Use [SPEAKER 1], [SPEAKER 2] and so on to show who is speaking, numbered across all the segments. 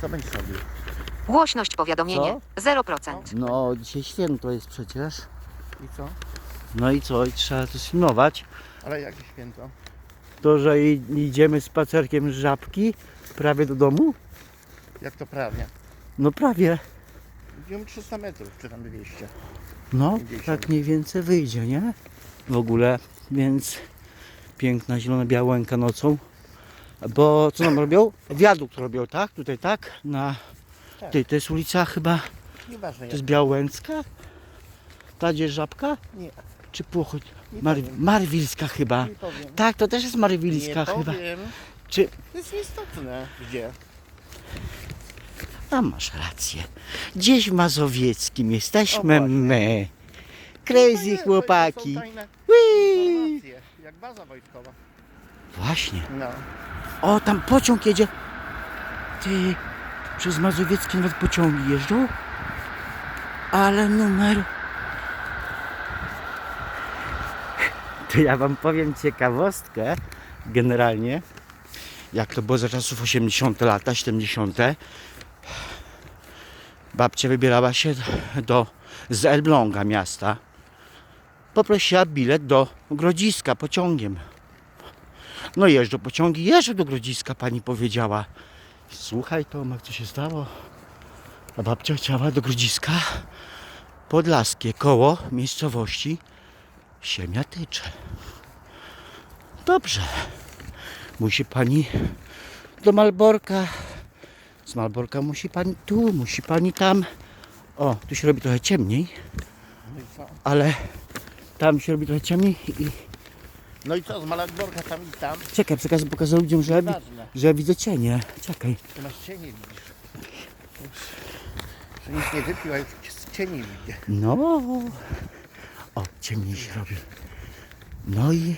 [SPEAKER 1] Co będziesz robił?
[SPEAKER 2] Głośność powiadomienie 0%.
[SPEAKER 3] No, dzisiaj święto jest przecież.
[SPEAKER 1] I co?
[SPEAKER 3] No i co? I trzeba to sfilmować.
[SPEAKER 1] Ale jakie święto?
[SPEAKER 3] To, że i- idziemy spacerkiem z żabki prawie do domu?
[SPEAKER 1] Jak to prawie?
[SPEAKER 3] No prawie.
[SPEAKER 1] Idziemy 300 metrów, czy tam 200.
[SPEAKER 3] No,
[SPEAKER 1] 50.
[SPEAKER 3] tak mniej więcej wyjdzie, nie? W ogóle, więc piękna zielona-białęka nocą. Bo co nam robią? Wiadukt robią, tak? Tutaj tak? Na
[SPEAKER 1] Tak.
[SPEAKER 3] tej, to jest ulica chyba,
[SPEAKER 1] Nieważne
[SPEAKER 3] to jest Białęcka? Ta gdzie jest żabka?
[SPEAKER 1] Nie,
[SPEAKER 3] Czy Płochoć? Mar
[SPEAKER 1] powiem.
[SPEAKER 3] Marwilska chyba.
[SPEAKER 1] Nie powiem.
[SPEAKER 3] Tak, to też jest Marwilska
[SPEAKER 1] nie
[SPEAKER 3] chyba.
[SPEAKER 1] powiem.
[SPEAKER 3] Czy...
[SPEAKER 1] To jest nieistotne. Gdzie?
[SPEAKER 3] A masz rację. Gdzieś w Mazowieckim
[SPEAKER 1] O,
[SPEAKER 3] jesteśmy
[SPEAKER 1] właśnie.
[SPEAKER 3] my.
[SPEAKER 1] To
[SPEAKER 3] Crazy chłopaki. Whee!
[SPEAKER 1] Jak baza wojskowa.
[SPEAKER 3] Właśnie.
[SPEAKER 1] No.
[SPEAKER 3] O, tam pociąg jedzie. Ty, przez Mazowieckie nawet pociągi jeżdżą. Ale numer. To ja wam powiem ciekawostkę. Generalnie, jak to było za czasów 80. lata, 70. Babcia wybierała się do z Elbląga miasta. Poprosiła bilet do Grodziska pociągiem. No jeżdżą pociągi, jeżdżą do Grodziska, pani powiedziała. Słuchaj Tomek, co się stało? A babcia chciała do Grodziska Podlaskie, koło miejscowości Siemiatycze. Dobrze. Musi pani do Malborka. Z Malborka musi pani tu, musi pani tam. O, tu się robi trochę ciemniej, ale tam się robi trochę ciemniej i
[SPEAKER 1] No i co? Z Malagborka tam i tam.
[SPEAKER 3] czekaj, przekażę, pokażę ludziom, że ja, wi-
[SPEAKER 1] Nieważne.
[SPEAKER 3] że ja widzę cienie. Czekaj.
[SPEAKER 1] Ty masz cienie widzisz. Że nic nie wypił, a już cienie widzę.
[SPEAKER 3] No. O, ciemniej się robi. No i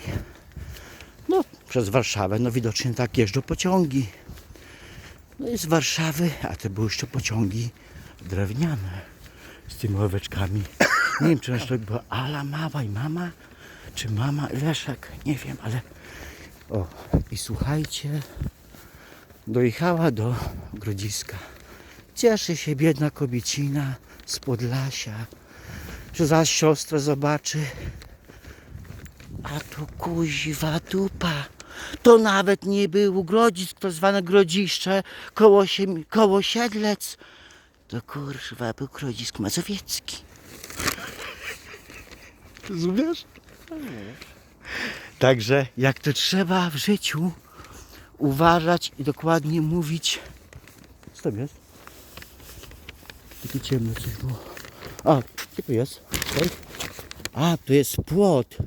[SPEAKER 3] no, przez Warszawę, no widocznie tak jeżdżą pociągi. No i z Warszawy, a to były jeszcze pociągi drewniane z tymi ławeczkami. Nie wiem, czy to była Ala Mała i mama, czy mama Leszek, nie wiem, ale o, i słuchajcie, dojechała do Grodziska. Cieszy się biedna kobiecina z Podlasia, że zaś siostrę zobaczy. A tu kuźwa dupa. To nawet nie był Grodzisk, to zwane Grodziszcze, koło, koło Siedlec. To kurwa był Grodzisk Mazowiecki. Rozumiesz? Także jak to trzeba w życiu uważać i dokładnie mówić. Co tam jest? Takie ciemno coś było. A, gdzie tu jest? A, tu jest płot.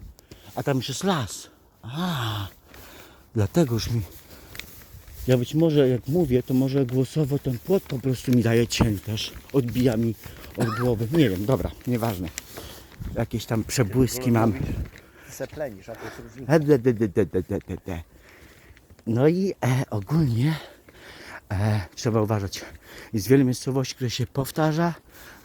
[SPEAKER 3] A tam już jest las. A, dlatego już mi... Ja być może jak mówię, to może głosowo ten płot po prostu mi daje cień też. Odbija mi od głowy. Nie wiem, dobra, nieważne. Jakieś tam przebłyski mam
[SPEAKER 1] se plenisz, a to jest różnica.
[SPEAKER 3] E, no i e, ogólnie e, trzeba uważać. Jest wiele miejscowości, które się powtarza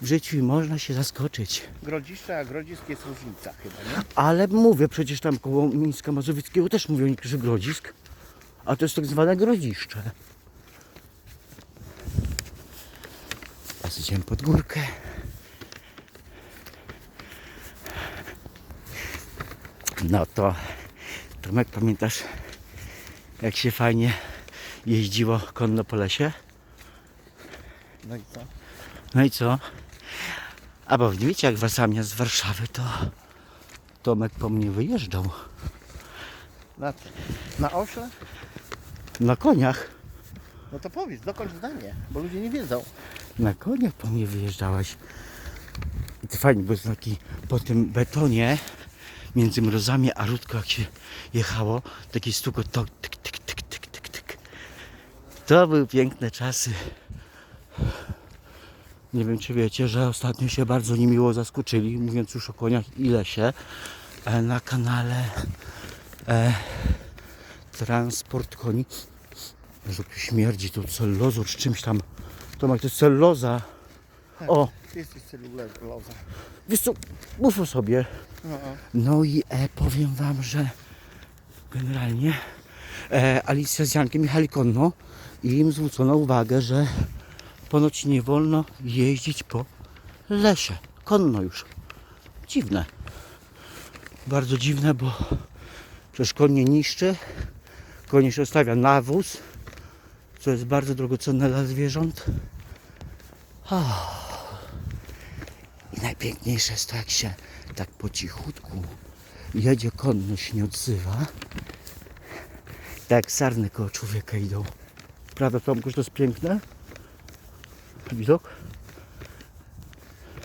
[SPEAKER 3] w życiu i można się zaskoczyć.
[SPEAKER 1] Grodziszcze, a grodzisk jest różnica chyba, nie?
[SPEAKER 3] Ale mówię, przecież tam koło Mińska Mazowieckiego też mówią niektórzy grodzisk, a to jest tak zwane grodziszcze. Teraz idziemy pod górkę. No to, Tomek, pamiętasz, jak się fajnie jeździło konno po lesie?
[SPEAKER 1] No i co?
[SPEAKER 3] No i co? A bo nie wiecie, jak wracałem z Warszawy, to Tomek po mnie wyjeżdżał.
[SPEAKER 1] Na? Na ośle?
[SPEAKER 3] Na koniach.
[SPEAKER 1] No to powiedz, dokończ zdanie, bo ludzie nie wiedzą.
[SPEAKER 3] Na koniach po mnie wyjeżdżałaś. I to fajnie, bo jest taki po tym betonie między mrozami a rudką jak się jechało, taki stukot to tyk, tyk, tyk, tyk, tyk, tyk. To były piękne czasy. Nie wiem czy wiecie, że ostatnio się bardzo niemiło zaskoczyli, mówiąc już o koniach i lesie, e, na kanale e, Transport Koni. Że tu śmierdzi tu cellulozą czy czymś tam. Tomek, to jest celluloza. O,
[SPEAKER 1] Ty jesteś celuloza.
[SPEAKER 3] wiesz co, mów o sobie.
[SPEAKER 1] No,
[SPEAKER 3] i e, powiem wam, że generalnie e, Alicja z Jankiem jechali konno i im zwrócono uwagę, że ponoć nie wolno jeździć po lesie. Konno już. Dziwne. Bardzo dziwne, bo przecież koń nie niszczy. Konie się ostawia na wóz, co jest bardzo drogocenne dla zwierząt. Ah. I najpiękniejsze jest to, jak się tak po cichutku jedzie konno, się nie odzywa. Tak jak sarny koło człowieka idą. Prawda Tomku, że to jest piękne? Widok?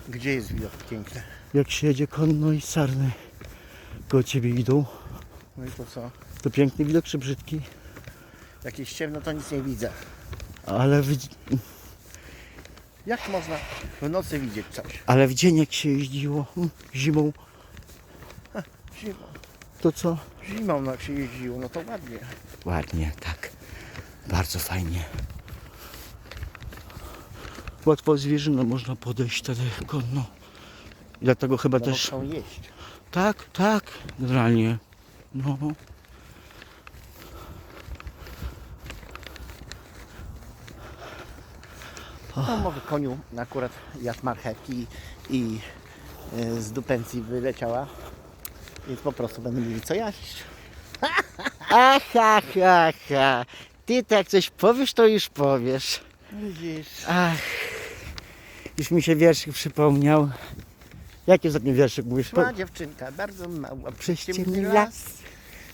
[SPEAKER 1] Gdzie jest widok piękny?
[SPEAKER 3] Jak się jedzie konno i sarny koło ciebie idą,
[SPEAKER 1] No i to co?
[SPEAKER 3] to piękny widok czy brzydki?
[SPEAKER 1] Jakieś ciemno to nic nie widzę.
[SPEAKER 3] Ale w,
[SPEAKER 1] Jak można w nocy widzieć coś?
[SPEAKER 3] ale w dzień jak się jeździło hmm, zimą,
[SPEAKER 1] Zimą.
[SPEAKER 3] to co?
[SPEAKER 1] Zimą no, jak się jeździło, no to ładnie.
[SPEAKER 3] Ładnie, tak. Bardzo fajnie. Łatwo zwierzyną można podejść wtedy konno. Dlatego chyba
[SPEAKER 1] No,
[SPEAKER 3] też.
[SPEAKER 1] chcą jeść.
[SPEAKER 3] Tak, tak, generalnie. No.
[SPEAKER 1] No może koniu akurat jadł marchewki i y, z dupencji wyleciała. Więc po prostu będą mieli co jaść.
[SPEAKER 3] Aha, ha, ha. Ty tak coś powiesz, to już powiesz.
[SPEAKER 1] Widzisz.
[SPEAKER 3] Ach, już mi się wierszyk przypomniał. Jaki ostatni wierszyk mówisz? Po,
[SPEAKER 1] Szła dziewczynka, bardzo mała,
[SPEAKER 3] Przez
[SPEAKER 1] ciemny
[SPEAKER 3] ciemny
[SPEAKER 1] las.
[SPEAKER 3] las.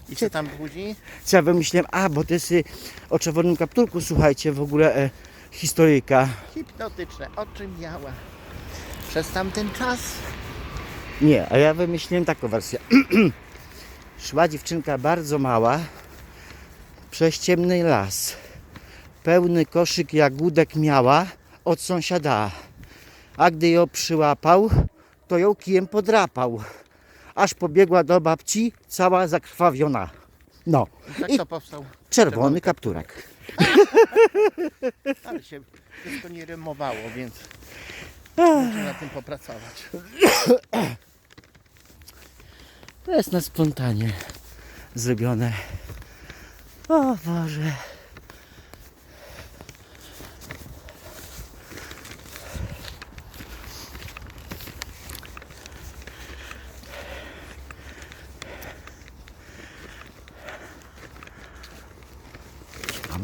[SPEAKER 1] I co tam budzi?
[SPEAKER 3] co ja wymyśliłem? A, bo to jest y, o czerwonym kapturku, słuchajcie, w ogóle e, historyjka.
[SPEAKER 1] Hipnotyczne oczy miała. Przez tamten czas
[SPEAKER 3] Nie, a ja wymyśliłem taką wersję. Szła dziewczynka bardzo mała przez ciemny las. Pełny koszyk jagódek miała od sąsiada. A gdy ją przyłapał, to ją kijem podrapał. Aż pobiegła do babci, cała zakrwawiona. No,
[SPEAKER 1] tak
[SPEAKER 3] I-
[SPEAKER 1] to powstał.
[SPEAKER 3] czerwony kapturek.
[SPEAKER 1] Ale się wszystko nie rymowało, więc muszę na tym popracować.
[SPEAKER 3] To jest na spontanie zrobione. O Boże. Tam?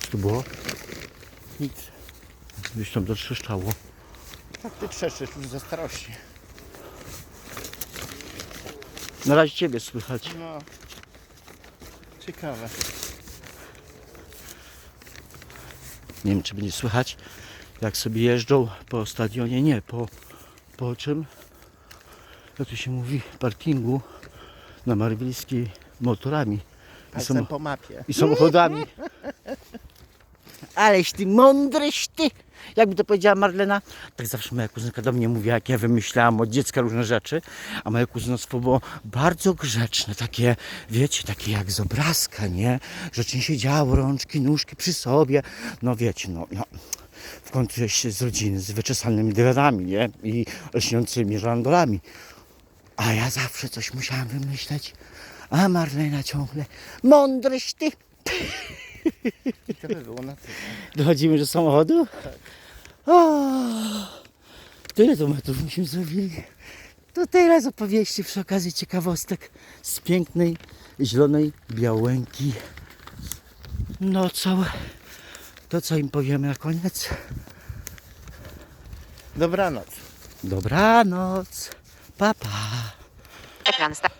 [SPEAKER 3] Co to było?
[SPEAKER 1] Nic.
[SPEAKER 3] Gdzieś tam zatrzeszczało.
[SPEAKER 1] Tak ty trzeszczysz już ze starości.
[SPEAKER 3] Na razie Ciebie słychać.
[SPEAKER 1] No. Ciekawe.
[SPEAKER 3] Nie wiem, czy będzie słychać, jak sobie jeżdżą po stadionie. Nie, po, po czym? Jak to się mówi? Parkingu na Marwilskiej motorami
[SPEAKER 1] Palcem
[SPEAKER 3] samo,
[SPEAKER 1] po mapie.
[SPEAKER 3] i samochodami. Aleś ty mądryś ty! Jakby to powiedziała Marlena, tak zawsze moja kuzynka do mnie mówiła, jak ja wymyślałam od dziecka różne rzeczy, a moje kuzynostwo było bardzo grzeczne, takie, wiecie, takie jak z obrazka, nie? Rzeczy nie siedziało, rączki, nóżki przy sobie, no wiecie, no, no. W końcu jest z rodziny z wyczesanymi dywanami, nie? I lśniącymi żandolami. A ja zawsze coś musiałam wymyśleć, a Marlena ciągle, mądryś ty!
[SPEAKER 1] I to by było na.
[SPEAKER 3] Dochodzimy do samochodu? O, tyle to metrów myśmy zrobili. To tyle z opowieści przy okazji ciekawostek z pięknej, zielonej Białęki. No co, to co im powiemy na koniec?
[SPEAKER 1] Dobranoc.
[SPEAKER 3] Dobranoc, papa. Pa.
[SPEAKER 2] Ekran sta-